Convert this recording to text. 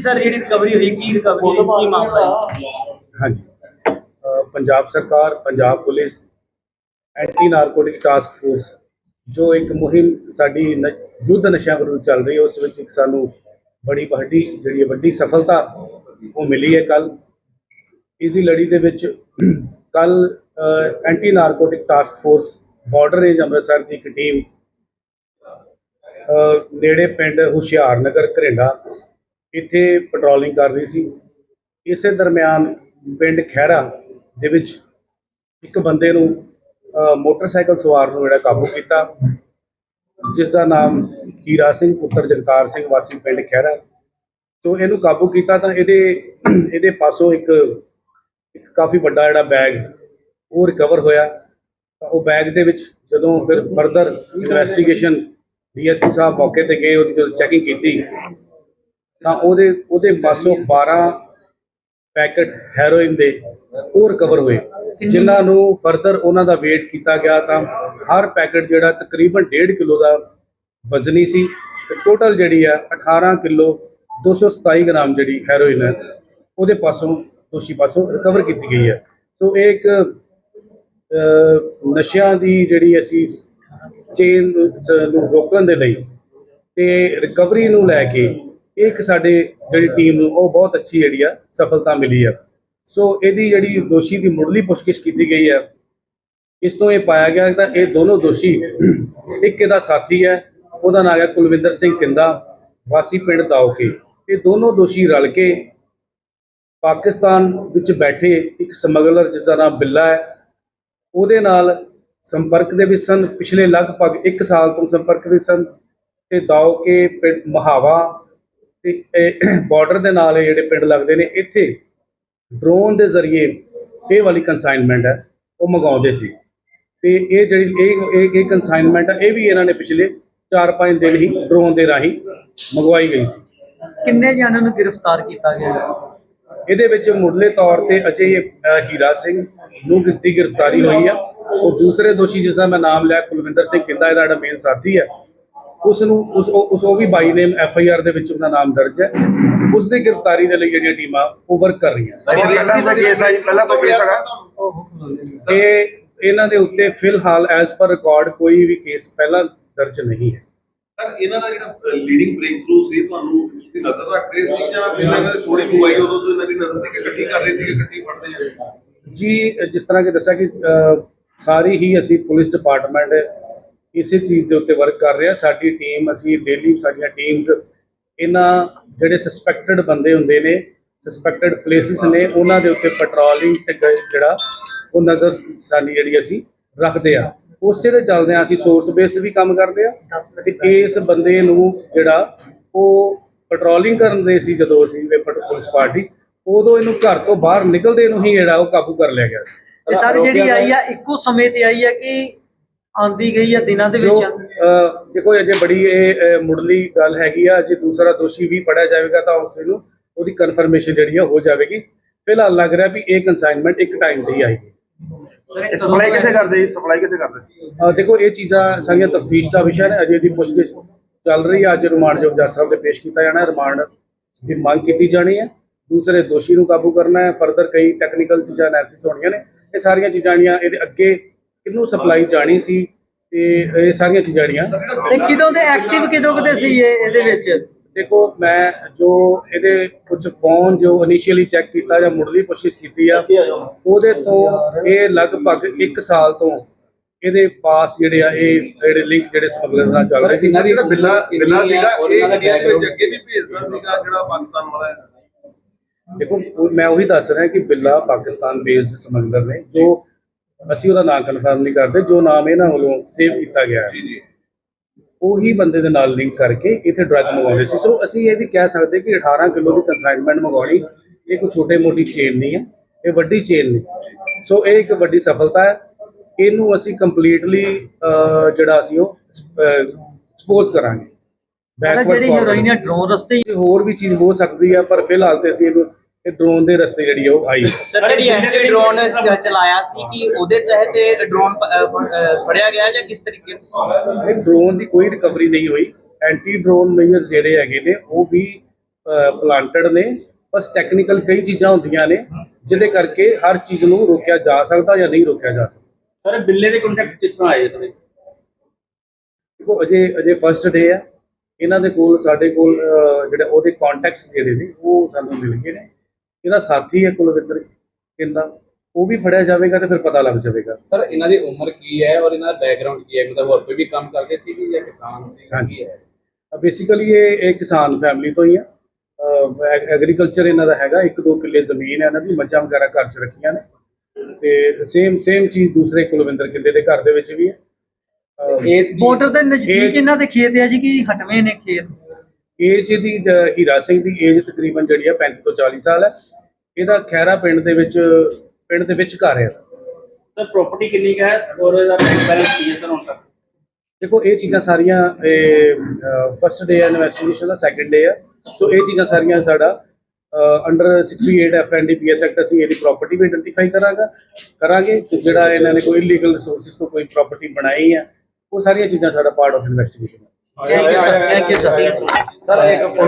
Sir ਜਿਹੜੀ recovery ਹੋਈ ਕੀ recovery ਹੋਈ ਕੀ ਮਾਮਲਾ? ਹਾਂਜੀ। ਅ, ਪੰਜਾਬ ਸਰਕਾਰ Punjab police anti narcotic task force ਜੋ ਇੱਕ ਮੁਹਿੰਮ ਸਾਡੀ ਨ- ਯੁੱਧ ਨਸ਼ਿਆਂ ਵਿਰੁੱਧ ਚੱਲ ਰਹੀ ਹੈ ਉਸ ਵਿੱਚ ਇੱਕ ਸਾਨੂੰ ਬੜੀ ਵੱਡੀ ਜਿਹੜੀ ਹੈ ਵੱਡੀ ਸਫਲਤਾ ਉਹ ਮਿਲੀ ਹੈ ਕੱਲ ਇਹਦੀ ਲੜੀ ਦੇ ਵਿੱਚ ਕੱਲ anti narcotic task force border range Amritsar ਦੀ ਇੱਕ ਟੀਮ ਅ, ਨੇੜੇ ਪਿੰਡ ਹੁਸ਼ਿਆਰਨਗਰ ਘਰਿੰਡਾ ਇੱਥੇ ਪੈਟਰੋਲਿੰਗ ਕਰ ਰਹੀ ਸੀ। ਇਸੇ ਦਰਮਿਆਨ ਪਿੰਡ ਖਹਿਰਾ ਦੇ ਵਿੱਚ ਇੱਕ ਬੰਦੇ ਨੂੰ ਮੋਟਰਸਾਈਕਲ ਸਵਾਰ ਨੂੰ ਜਿਹੜਾ ਕਾਬੂ ਕੀਤਾ, ਜਿਸ ਦਾ ਨਾਮ ਹੀਰਾ ਸਿੰਘ, ਪੁੱਤਰ ਜਗਤਾਰ ਸਿੰਘ, ਵਾਸੀ ਪਿੰਡ ਖਹਿਰਾ। ਤੋਂ ਇਹਨੂੰ ਕਾਬੂ ਕੀਤਾ ਤਾਂ ਇਹਦੇ ਇਹਦੇ ਪਾਸੋਂ ਇੱਕ ਇੱਕ ਕਾਫੀ ਵੱਡਾ ਜਿਹੜਾ ਬੈਗ ਉਹ ਰਿਕਵਰ ਹੋਇਆ। ਤਾਂ ਉਹ ਬੈਗ ਦੇ ਵਿੱਚ ਜਦੋਂ ਫਿਰ ਫਰਦਰ ਇਨਵੈਸਟੀਗੇਸ਼ਨ ਡੀਐਸਪੀ ਸਾਹਿਬ ਮੌਕੇ ਤੇ ਗਏ, ਉਹਦੀ ਜਦੋਂ ਚੈਕਿੰਗ ਕੀਤੀ ਤਾਂ ਉਹਦੇ ਉਹਦੇ ਪਾਸੋਂ 12 ਪੈਕੇਟ ਹੈਰੋਇਨ ਦੇ ਉਹ ਰਿਕਵਰ ਹੋਏ ਜਿਨ੍ਹਾਂ ਨੂੰ ਫਰਦਰ ਉਹਨਾਂ ਦਾ weight ਕੀਤਾ ਗਿਆ ਤਾਂ ਹਰ ਪੈਕੇਟ ਜਿਹੜਾ ਤਕਰੀਬਨ 1.5 ਕਿਲੋ ਦਾ ਵਜ਼ਨੀ ਸੀ ਤੇ ਟੋਟਲ ਜਿਹੜੀ ਆ 18 ਕਿਲੋ 227 ਗ੍ਰਾਮ ਜਿਹੜੀ ਹੈਰੋਇਨ ਹੈ ਉਹਦੇ ਪਾਸੋਂ ਦੋਸ਼ੀ ਪਾਸੋਂ ਰਿਕਵਰ ਕੀਤੀ ਗਈ ਹੈ। ਸੋ ਇਹ ਇੱਕ ਨਸ਼ਿਆਂ ਦੀ ਜਿਹੜੀ ਅਸੀਂ ਚੇਨ ਨੂੰ ਰੋਕਣ ਦੇ ਲਈ ਤੇ ਰਿਕਵਰੀ ਨੂੰ ਲੈ ਕੇ ਇਹ ਇੱਕ ਸਾਡੇ ਜਿਹੜੀ ਟੀਮ ਨੂੰ ਉਹ ਬਹੁਤ ਅੱਛੀ ਜਿਹੜੀ ਆ ਸਫਲਤਾ ਮਿਲੀ ਆ। ਸੋ ਇਹਦੀ ਜਿਹੜੀ ਦੋਸ਼ੀ ਦੀ ਮੁੱਢਲੀ ਪੁੱਛਗਿੱਛ ਕੀਤੀ ਗਈ ਹੈ ਇਸ ਤੋਂ ਇਹ ਪਾਇਆ ਗਿਆ ਕਿ ਇਹ ਦੋਨੋਂ ਦੋਸ਼ੀ ਇੱਕ ਇਹਦਾ ਸਾਥੀ ਹੈ ਉਹਦਾ ਨਾਮ ਹੈ ਕੁਲਵਿੰਦਰ ਸਿੰਘ ਕਿੰਦਾ, ਵਾਸੀ ਪਿੰਡ ਦਾਉਕੇ ਇਹ ਦੋਨੋਂ ਦੋਸ਼ੀ ਰਲ ਕੇ ਪਾਕਿਸਤਾਨ ਵਿੱਚ ਬੈਠੇ ਇੱਕ ਸਮਗਲਰ ਜਿਸ ਦਾ ਨਾਮ ਬਿੱਲਾ ਹੈ। ਉਹਦੇ ਨਾਲ ਸੰਪਰਕ ਦੇ ਵਿੱਚ ਸਨ। ਪਿਛਲੇ ਲਗਭਗ 1 ਸਾਲ ਤੋਂ ਸੰਪਰਕ ਵਿੱਚ ਸਨ। ਤੇ ਦਾਓਕੇ ਪਿੰਡ ਮਹਾਵਾ ਤੇ ਬਾਰਡਰ ਦੇ ਨਾਲ ਇਹ ਜਿਹੜੇ ਪਿੰਡ ਲੱਗਦੇ ਨੇ ਇੱਥੇ ਡਰੋਨ ਦੇ ਜ਼ਰੀਏ ਇਹ ਵਾਲੀ ਕਨਸਾਈਨਮੈਂਟ ਹੈ ਉਹ ਮੰਗਾਉਂਦੇ ਸੀ। ਤੇ ਇਹ ਜਿਹੜੀ ਇਹ ਇਹ ਇਹ ਕਨਸਾਈਨਮੈਂਟ ਇਹ ਵੀ ਇਹਨਾਂ ਨੇ ਪਿਛਲੇ 4-5 ਦਿਨ ਹੀ ਡਰੋਨ ਦੇ ਰਾਹੀਂ ਮੰਗਵਾਈ ਗਈ ਸੀ। ਕਿੰਨੇ ਜਣਾਂ ਨੂੰ ਗ੍ਰਿਫਤਾਰ ਕੀਤਾ ਗਿਆ? ਇਹਦੇ ਵਿੱਚ ਮੁੱਢਲੇ ਤੌਰ ਤੇ ਅਜੇ ਹੀਰਾ ਸਿੰਘ ਨੂੰ ਦਿੱਤੀ ਗ੍ਰਿਫਤਾਰੀ ਹੋਈ ਆ। ਉਹ ਦੂਸਰੇ ਦੋਸ਼ੀ ਜਿਸ ਦਾ ਮੈਂ ਨਾਮ ਲਿਆ ਕੁਲਵਿੰਦਰ ਸਿੰਘ ਕਿੰਦਾ ਇਹਦਾ ਜਿਹੜਾ ਮੇਨ ਸਾਥੀ ਹੈ ਉਸ ਨੂੰ ਉਸ ਉਹ ਉਸ ਉਹ ਵੀ ਬਾਈ ਨੇਮ ਐਫ ਆਈ ਆਰ ਦੇ ਵਿੱਚ ਉਹਦਾ ਨਾਮ ਦਰਜ ਹੈ। ਉਸ ਦੀ ਗ੍ਰਿਫਤਾਰੀ ਦੇ ਲਈ ਜਿਹੜੀਆਂ ਟੀਮਾਂ ਉਹ ਵਰਕ ਕਰ ਰਹੀਆਂ। ਪਹਿਲਾਂ ਦਾ ਕੇਸ ਹੈ ਜੀ? ਪਹਿਲਾਂ ਕੋਈ ਕੇਸ ਹੈਗਾ? ਇਹ ਇਹਨਾਂ ਦੇ ਉੱਤੇ ਫਿਲਹਾਲ ਐਜ਼ ਪਰ ਰਿਕਾਰਡ ਕੋਈ ਵੀ ਕੇਸ ਪਹਿਲਾਂ ਦਰਜ ਨਹੀਂ ਹੈ। ਸਰ ਇਹਨਾਂ ਦਾ ਜਿਹੜਾ ਲੀਡਿੰਗ ਬ੍ਰੇਕ ਥਰੂ ਸੀ ਤੁਹਾਨੂੰ ਤੁਸੀਂ ਨਜ਼ਰ ਰੱਖ ਰਹੇ ਸੀ ਜਾਂ ਪਹਿਲਾਂ ਇਹਨਾਂ ਨੇ ਥੋੜੀ ਮੰਗਵਾਈ ਉਦੋਂ ਤੋਂ ਇਹਨਾਂ ਦੀ ਨਜ਼ਰ ਸੀ ਕਿ ਇਕੱਠੀ ਕਰ ਰਹੇ ਸੀ ਕਿ ਇਕੱਠੀ ਫੜਦੇ ਆ ਜੀ ਜਿਸ ਤਰ੍ਹਾਂ ਕਿ ਦੱਸਿਆ ਕਿ ਸਾਰੀ ਹੀ ਅਸੀਂ ਪੁਲਿਸ ਡਿਪਾਰਟਮੈਂਟ ਇਸੇ ਚੀਜ਼ ਦੇ ਉੱਤੇ ਵਰਕ ਕਰ ਰਹੇ। ਸਾਡੀ ਟੀਮ ਅਸੀਂ ਡੇਲੀ ਸਾਡੀਆਂ ਟੀਮਸ ਇਹਨਾਂ ਜਿਹੜੇ ਸਸਪੈਕਟਡ ਬੰਦੇ ਹੁੰਦੇ ਨੇ ਸਸਪੈਕਟਡ ਪਲੇਸਿਸ ਨੇ ਉਹਨਾਂ ਦੇ ਉੱਤੇ ਪੈਟਰੋਲਿੰਗ ਤੇ ਜਿਹੜਾ ਉਹ ਨਜ਼ਰ ਸਾਡੀ ਜਿਹੜੀ ਅਸੀਂ ਰੱਖਦੇ ਆ। ਉਸੇ ਦੇ ਚੱਲਦੇ ਆ ਅਸੀਂ ਸੋਰਸ ਬੇਸਡ ਵੀ ਕੰਮ ਕਰਦੇ ਆ ਤੇ ਇਸ ਬੰਦੇ ਨੂੰ ਜਿਹੜਾ ਉਹ ਪੈਟਰੋਲਿੰਗ ਕਰਨ ਦੇ ਸੀ ਜਦੋਂ ਅਸੀਂ ਪੁਲਿਸ ਪਾਰਟੀ ਉਦੋਂ ਇਹਨੂੰ ਘਰ ਤੋਂ ਬਾਹਰ ਨਿਕਲਦੇ ਨੂੰ ਹੀ ਜਿਹੜਾ ਉਹ ਕਾਬੂ ਕਰ ਲਿਆ ਗਿਆ ਸੀ। ਇਹ ਸਾਰੀ ਜਿਹੜੀ ਆਈ ਆ ਇੱਕੋ ਸਮੇਂ ਤੇ ਆਈ ਆ ਕਿ ਆਂਦੀ ਗਈ ਆ ਦਿਨਾਂ ਦੇ ਵਿੱਚ। ਦੇਖੋ ਅਜੇ ਬੜੀ ਇਹ ਅ, ਮੁੱਢਲੀ ਗੱਲ ਹੈਗੀ ਆ ਜੇ ਦੂਸਰਾ ਦੋਸ਼ੀ ਵੀ ਫੜਿਆ ਜਾਵੇਗਾ ਤਾਂ ਉਸ ਨੂੰ ਉਹਦੀ ਕਨਫਰਮੇਸ਼ਨ ਜਿਹੜੀ ਆ ਹੋ ਜਾਵੇਗੀ। ਫਿਲਹਾਲ ਲੱਗ ਰਿਹਾ ਵੀ ਇਹ ਕਨਸਾਈਨਮੈਂਟ ਇੱਕ ਟਾਈਮ ਹੀ ਆਏਗੀ ਸਪਲਾਈ ਕਿੱਥੇ ਕਰਦੇ ਜੀ? ਸਪਲਾਈ ਕਿੱਥੇ ਕਰਦੇ? ਅ, ਦੇਖੋ ਇਹ ਚੀਜ਼ਾਂ ਸਾਰੀਆਂ ਤਫਤੀਸ਼ ਦਾ ਵਿਸ਼ਾ ਨੇ ਅਜੇ ਦੀ ਪੁੱਛਗਿੱਛ ਚੱਲ ਰਹੀ ਹੈ ਅੱਜ ਰਿਮਾਂਡਯੋਗ ਜੱਜ ਸਾਹਿਬ ਦੇ ਪੇਸ਼ ਕੀਤਾ ਜਾਣਾ ਹੈ। ਰਿਮਾਂਡ ਦੀ ਮੰਗ ਕੀਤੀ ਜਾਣੀ ਹੈ। ਦੂਸਰੇ ਦੋਸ਼ੀ ਨੂੰ ਕਾਬੂ ਕਰਨਾ ਹੈ। ਫਰਦਰ ਕਈ ਟੈਕਨੀਕਲ ਚੀਜ਼ਾਂ ਐਨਾਲਿਸਿਸ ਹੋਣੀਆਂ ਨੇ। ਇਹ ਸਾਰੀਆਂ ਚੀਜ਼ਾਂ ਜਿਹੜੀਆਂ ਇਹਦੇ ਅੱਗੇ ਕਿਹਨੂੰ ਸਪਲਾਈ ਜਾਣੀ ਸੀ ਤੇ ਇਹ ਸਾਰੀਆਂ ਚੀਜ਼ਾਂ ਜਿਹੜੀਆਂ। ਤੇ ਕਿਦੋਂ ਦੇ ਐਕਟਿਵ ਕਿਦੋਂ ਕਦੇ ਸੀ ਇਹ ਇਹਦੇ ਵਿੱਚ? ਦੇਖੋ ਮੈਂ ਜੋ ਇਹਦੇ ਕੁਝ ਫੋਨ ਜੋ ਇਨੀਸ਼ੀਅਲੀ ਚੈੱਕ ਕੀਤਾ ਜਾਂ ਮੁੱਢਲੀ ਪੁੱਛਗਿੱਛ ਕੀਤੀ ਆ ਉਹਦੇ ਤੋਂ ਇਹ ਲਗਭਗ 1 ਸਾਲ ਤੋਂ ਇਹਦੇ ਪਾਸ ਜਿਹੜੇ ਆ ਇਹ ਜਿਹੜੇ ਲਿੰਕ ਜਿਹੜੇ ਸਮਗਲਰਸ ਨਾਲ ਚੱਲ ਰਹੇ ਸੀ। ਜਿਹੜਾ ਬਿੱਲਾ ਬਿੱਲਾ ਸੀਗਾ ਇਹ ਇੰਡੀਆ ਵਿੱਚ ਅੱਗੇ ਵੀ ਭੇਜਦਾ ਸੀਗਾ ਜਿਹੜਾ ਪਾਕਿਸਤਾਨ ਵਾਲਾ ਹੈ? ਦੇਖੋ ਉਹ- ਮੈਂ ਉਹੀ ਦੱਸ ਰਿਹਾ ਕਿ ਬਿੱਲਾ ਪਾਕਿਸਤਾਨ ਬੇਸਡ ਸਮਗਲਰ ਨੇ ਜੋ ਅਸੀਂ ਉਹਦਾ ਨਾਮ ਕਨਫਰਮ ਨਹੀਂ ਕਰਦੇ ਜੋ ਨਾਮ ਇਹਨਾਂ ਵੱਲੋਂ ਸੇਵ ਕੀਤਾ ਗਿਆ ਹੈ। ਜੀ ਜੀ। ਉਹੀ ਬੰਦੇ ਦੇ ਨਾਲ ਲਿੰਕ ਕਰਕੇ ਇੱਥੇ ਡਰੱਗ ਮੰਗਾਉਂਦੇ ਸੀ। ਸੋ ਅਸੀਂ ਇਹ ਵੀ ਕਹਿ ਸਕਦੇ ਕਿ 18 ਕਿਲੋ ਦੀ ਕਨਸਾਈਨਮੈਂਟ ਮੰਗਾਉਣੀ ਇਹ ਕੋਈ ਛੋਟੇ ਮੋਟੀ ਚੇਨ ਨਹੀਂ ਹੈ ਇਹ ਵੱਡੀ ਚੇਨ ਨੇ ਸੋ ਇਹ ਇੱਕ ਵੱਡੀ ਸਫਲਤਾ ਹੈ। ਇਹਨੂੰ ਅਸੀਂ ਕੰਪਲੀਟਲੀ ਜਿਹੜਾ ਅਸੀਂ ਉਹ ਸਪੋਜ਼ ਕਰਾਂਗੇ। ਜਿਹੜੀ। ਹੈਰੋਇਨ ਡਰੋਨ ਰਸਤੇ ਹੋਰ ਵੀ ਚੀਜ਼ ਹੋ ਸਕਦੀ ਹੈ ਪਰ ਫਿਲਹਾਲ ਤੇ ਅਸੀਂ ਇਹਨੂੰ ਇਹ ਡਰੋਨ ਦੇ ਰਸਤੇ ਜਿਹੜੀ ਆ ਉਹ ਆਈ। ਸਰ ਜਿਹੜੀ ਐਂਟੀ ਡਰੋਨ ਚਲਾਇਆ ਸੀ ਕਿ ਉਹਦੇ ਤਹਿਤ ਡਰੋਨ ਫੜਿਆ ਗਿਆ ਜਾਂ ਕਿਸ ਤਰੀਕੇ ਨਾਲ? ਇਹ ਡਰੋਨ ਦੀ ਕੋਈ ਰਿਕਵਰੀ ਨਹੀਂ ਹੋਈ। ਐਂਟੀ ਡਰੋਨ ਮੇਜਰਸ ਜਿਹੜੇ ਹੈਗੇ ਨੇ ਉਹ ਵੀ ਪਲਾਂਟਡ ਨੇ। ਬਸ ਟੈਕਨੀਕਲ ਕਈ ਚੀਜ਼ਾਂ ਹੁੰਦੀਆਂ ਨੇ ਜਿਹਦੇ ਕਰਕੇ ਹਰ ਚੀਜ਼ ਨੂੰ ਰੋਕਿਆ ਜਾ ਸਕਦਾ ਜਾਂ ਨਹੀਂ ਰੋਕਿਆ ਜਾ ਸਕਦਾ। ਸਰ ਬਿੱਲੇ ਦੇ ਕੰਟੈਕਟ ਕਿਸ ਤਰ੍ਹਾਂ ਆਏ ਸਰ ਦੇਖੋ ਅਜੇ ਅਜੇ ਫਸਟ ਡੇ ਹੈ ਇਹਨਾਂ ਦੇ ਕੋਲ ਸਾਡੇ ਕੋਲ ਜਿਹੜੇ ਉਹਦੇ ਕੰਟੈਕਟਸ ਜਿਹੜੇ ਨੇ ਉਹ ਸਾਨੂੰ ਮਿਲ ਗਏ ਨੇ। ਇਹਦਾ ਸਾਥੀ ਹੈ ਕੁਲਵਿੰਦਰ ਕਹਿੰਦਾ ਉਹ ਵੀ ਫੜਿਆ ਜਾਵੇਗਾ ਤੇ ਫਿਰ ਪਤਾ ਲੱਗ ਜਾਵੇਗਾ। ਸਰ ਇਹਨਾਂ ਦੀ ਉਮਰ ਕੀ ਹੈ ਔਰ ਇਹਨਾਂ ਦਾ ਬੈਕਗ੍ਰਾਉਂਡ ਕੀ ਹੈ? ਮਤਲਬ ਹੋਰ ਕੋਈ ਵੀ ਕੰਮ ਕਰਦੇ ਸੀ ਕਿ ਜਾਂ ਕਿਸਾਨ ਸੀ। ਕੀ ਹੈ? ਬੇਸਿਕਲੀ ਇਹ ਇਹ ਕਿਸਾਨ ਫੈਮਿਲੀ ਤੋਂ ਹੀ ਆ। ਐਗਰੀਕਲਚਰ ਇਹਨਾਂ ਦਾ ਹੈਗਾ। ਇੱਕ ਦੋ ਕਿੱਲੇ ਜ਼ਮੀਨ ਹੈ ਇਹਨਾਂ ਦੀ ਮੱਝਾਂ ਵਗੈਰਾ ਘਰ 'ਚ ਰੱਖੀਆਂ ਨੇ। ਤੇ ਸੇਮ ਸੇਮ ਚੀਜ਼ ਦੂਸਰੇ ਕੁਲਵਿੰਦਰ ਕਿੱਲੇ ਦੇ ਘਰ ਦੇ ਵਿੱਚ ਵੀ ਹੈ। ਏਜ ਬਾਰਡਰ ਦੇ ਨਜ਼ਦੀਕ ਇਹ- ਇਹਨਾਂ ਦੇ ਖੇਤ ਆ ਜੀ ਕਿ ਹਟਵੇਂ ਨੇ ਖੇਤ? ਏਜ ਅਹ, ਹੀਰਾ ਸਿੰਘ ਦੀ ਏਜ ਤਕਰੀਬਨ ਜਿਹੜੀ ਆ 35 ਤੋਂ 40 ਸਾਲ ਹੈ। ਇਹਦਾ ਖੈਰਾ ਪਿੰਡ ਦੇ ਵਿੱਚ ਪਿੰਡ ਦੇ ਵਿੱਚ ਘਰ ਹੈ। ਸਰ ਪ੍ਰਾਪਰਟੀ ਕਿੰਨੀ ਕੁ ਹੈ ਔਰ ਇਹਦਾ ਬੈਂਕ ਬੈਲੈਂਸ ਕੀ ਹੈ ਸਰ ਹੁਣ ਤੱਕ? ਦੇਖੋ ਇਹ ਚੀਜ਼ਾਂ ਸਾਰੀਆਂ ਫਸਟ ਡੇ ਇਨਵੈਸਟੀਗੇਸ਼ਨ ਦਾ ਸੈਕੰਡ ਡੇ ਹੈ। ਸੋ ਇਹ ਚੀਜ਼ਾਂ ਸਾਰੀਆਂ ਸਾਡਾ under 68 F N D P S act ਅਸੀਂ ਇਹਦੀ ਪ੍ਰਾਪਰਟੀ ਵੀ ਆਇਡੈਂਟੀਫਾਈ ਕਰਾਂਗਾ। ਕਰਾਂਗੇ ਤੇ ਜਿਹੜਾ ਇਹਨਾਂ ਨੇ ਕੋਈ ਇਲੀਗਲ ਰਿਸੋਰਸਿਸ ਤੋਂ ਕੋਈ ਪ੍ਰਾਪਰਟੀ ਬਣਾਈ ਹੈ ਉਹ ਸਾਰੀਆਂ ਚੀਜ਼ਾਂ ਸਾਡਾ ਪਾਰਟ ਆਫ ਇਨਵੈਸਟੀਗੇਸ਼ਨ ਹੈ। Thank you sir thank you sir sir ਇੱਕ